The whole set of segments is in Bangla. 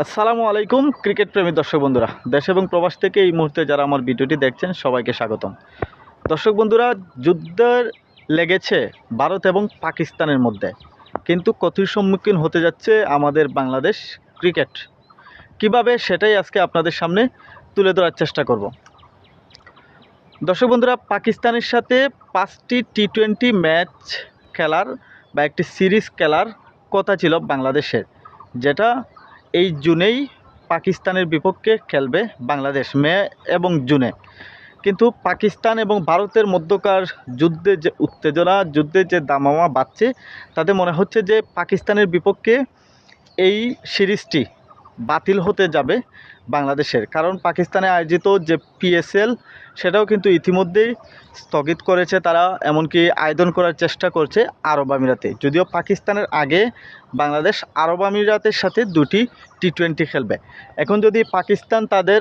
আসসালামু আলাইকুম, ক্রিকেট প্রেমী দর্শক বন্ধুরা। দেশ এবং প্রবাস থেকে এই মুহূর্তে যারা আমার ভিডিওটি দেখছেন, সবাইকে স্বাগতম। দর্শক বন্ধুরা, যুদ্ধের লেগেছে ভারত এবং পাকিস্তানের মধ্যে। কিন্তু ক্ষতির সম্মুখীন হতে যাচ্ছে আমাদের বাংলাদেশ ক্রিকেট। কীভাবে সেটাই আজকে আপনাদের সামনে তুলে ধরার চেষ্টা করব। দর্শক বন্ধুরা, পাকিস্তানের সাথে পাঁচটি টি টোয়েন্টি ম্যাচ খেলার বা একটি সিরিজ খেলার কথা ছিল বাংলাদেশের, যেটা এই জুনেই পাকিস্তানের বিপক্ষে খেলবে বাংলাদেশ মে এবং জুনে। কিন্তু পাকিস্তান এবং ভারতের মধ্যকার যুদ্ধে যে উত্তেজনা, যুদ্ধে যে দামামা বাড়ছে, তাতে মনে হচ্ছে যে পাকিস্তানের বিপক্ষে এই সিরিজটি বাতিল হতে যাবে বাংলাদেশের। কারণ পাকিস্তানে আয়োজিত যে পিএসএল সেটাও কিন্তু ইতিমধ্যেই স্থগিত করেছে তারা, এমনকি আয়োজন করার চেষ্টা করছে আরব আমিরাতে। যদিও পাকিস্তানের আগে বাংলাদেশ আরব আমিরাতের সাথে দুটি টি টোয়েন্টি খেলবে। এখন যদি পাকিস্তান তাদের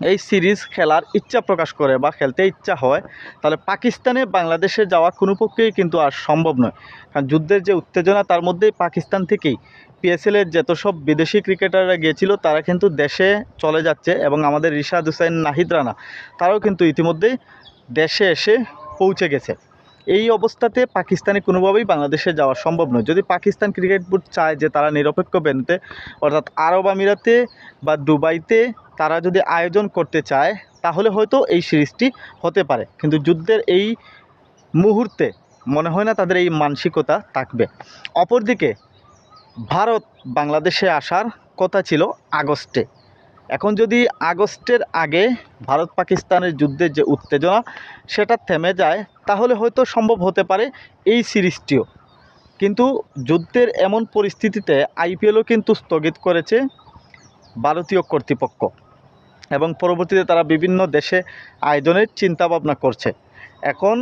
এই সিরিজ খেলার ইচ্ছা প্রকাশ করে বা খেলতে ইচ্ছা হয়, তাহলে পাকিস্তানে বাংলাদেশে যাওয়া কোনো পক্ষেই কিন্তু আর সম্ভব নয়। কারণ যুদ্ধের যে উত্তেজনা, তার মধ্যেই পাকিস্তান থেকেই পিএসএলের যত সব বিদেশি ক্রিকেটাররা গিয়েছিল, তারা কিন্তু দেশে চলে যাচ্ছে এবং আমাদের রিশাদ হুসাইন, নাহিদ রানা, তারাও কিন্তু ইতিমধ্যেই দেশে এসে পৌঁছে গেছে। এই অবস্থাতে পাকিস্তানে কোনোভাবেই বাংলাদেশে যাওয়া সম্ভব নয়। যদি পাকিস্তান ক্রিকেট বোর্ড চায় যে তারা নিরপেক্ষ বেনতে অর্থাৎ আরব আমিরাতে বা দুবাইতে তারা যদি আয়োজন করতে চায়, তাহলে হয়তো এই সিরিজটি হতে পারে। কিন্তু যুদ্ধের এই মুহূর্তে মনে হয় না তাদের এই মানসিকতা থাকবে। অপরদিকে ভারত বাংলাদেশে আসার কথা ছিল আগস্টে। এখন যদি আগস্টের আগে ভারত পাকিস্তানের যুদ্ধের যে উত্তেজনা, সেটা থেমে যায়, তাহলে হয়তো সম্ভব হতে পারে এই সিরিজটিও। কিন্তু যুদ্ধের এমন পরিস্থিতিতে আইপিএলও কিন্তু স্থগিত করেছে ভারতীয় কর্তৃপক্ষ এবং পরবর্তীতে তারা বিভিন্ন দেশে আয়োজনের চিন্তা ভাবনা করছে। এখন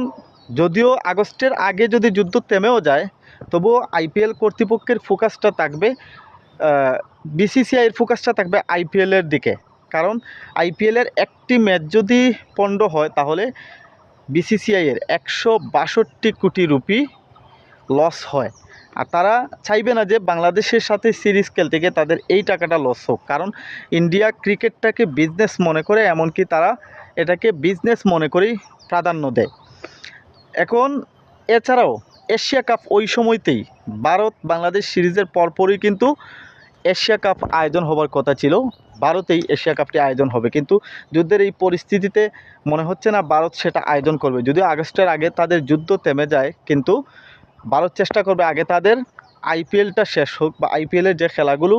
যদিও আগস্টের আগে যদি যুদ্ধ থেমেও যায়, তবুও আইপিএল কর্তৃপক্ষের ফোকাসটা থাকবে বিসিসিআইয়ের ফোকাসটা থাকবে আইপিএলের দিকে। কারণ আইপিএলের একটি ম্যাচ যদি পণ্ড হয়, তাহলে বিসিসিআইয়ের একশো বাষট্টি কোটি রুপি লস হয়। আর তারা চাইবে না যে বাংলাদেশের সাথে সিরিজ খেলতে গিয়ে তাদের এই টাকাটা লস হোক। কারণ ইন্ডিয়া ক্রিকেটটাকে বিজনেস মনে করে, এমনকি তারা এটাকে বিজনেস মনে করেই প্রাধান্য দেয়। এখন এছাড়াও এশিয়া কাপ ওই সময়তেই ভারত বাংলাদেশ সিরিজের পরপরই কিন্তু এশিয়া কাপ আয়োজন হবার কথা ছিল। ভারতেই এশিয়া কাপটি আয়োজন হবে। কিন্তু যুদ্ধের এই পরিস্থিতিতে মনে হচ্ছে না ভারত সেটা আয়োজন করবে। যদিও আগস্টের আগে তাদের যুদ্ধ থেমে যায়, কিন্তু ভারত চেষ্টা করবে আগে তাদের আইপিএলটা শেষ হোক বা আইপিএলের যে খেলাগুলো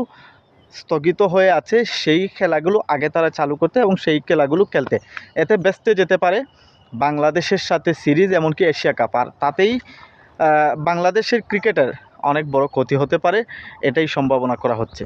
স্থগিত হয়ে আছে, সেই খেলাগুলো আগে তারা চালু করতে এবং সেই খেলাগুলো খেলতে। এতে ব্যস্ত যেতে পারে বাংলাদেশের সাথে সিরিজ, এমনকি এশিয়া কাপ। আর তাতেই বাংলাদেশের ক্রিকেটের অনেক বড় ক্ষতি হতে পারে এটাই সম্ভাবনা করা হচ্ছে।